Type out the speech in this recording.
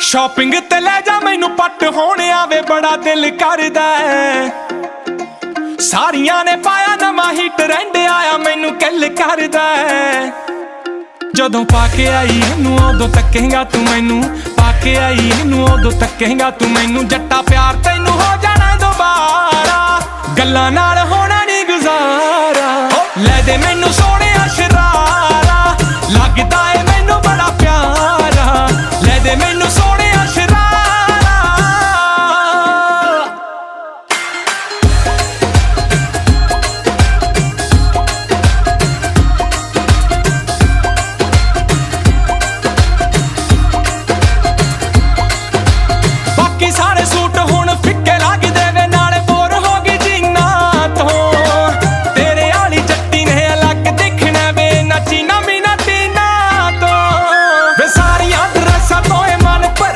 Shopping ਤੇ ਲੈ ਜਾ, ਮੈਨੂੰ ਪੱਟ ਹੋਣ ਆਵੇ, ਬੜਾ ਦਿਲ ਕਰਦਾ ਸਾਰੀਆਂ ਨੇ ਪਾਇਆ, ਨਵਾਂ ਹੀ ਟ੍ਰੈਂਡ ਆਇਆ, ਮੈਨੂੰ ਕਿੱਲ ਕਰਦਾ ਜਦੋਂ ਪਾ ਕੇ ਆਈ ਇਹਨੂੰ ਉਦੋਂ ਤੱਕੇਗਾ ਤੂੰ ਮੈਨੂੰ। ਪਾ ਕੇ ਆਈ ਇਹਨੂੰ ਉਦੋਂ ਤੱਕੇਗਾ ਤੂੰ ਮੈਨੂੰ। ਜੱਟਾ ਪਿਆਰ ਤੈਨੂੰ ਹੋ ਜਾਣਾ ਦੁਬਾਰਾ। ਗੱਲਾਂ ਨਾਲ ਹੋਣਾ ਨਹੀਂ ਗੁਜ਼ਾਰਾ। ਲੈ ਦੇ ਮੈਨੂੰ ਸੋਹਣਿਆ ਸ਼ਰਾਰਾ ਲੱਗਦਾ ਏ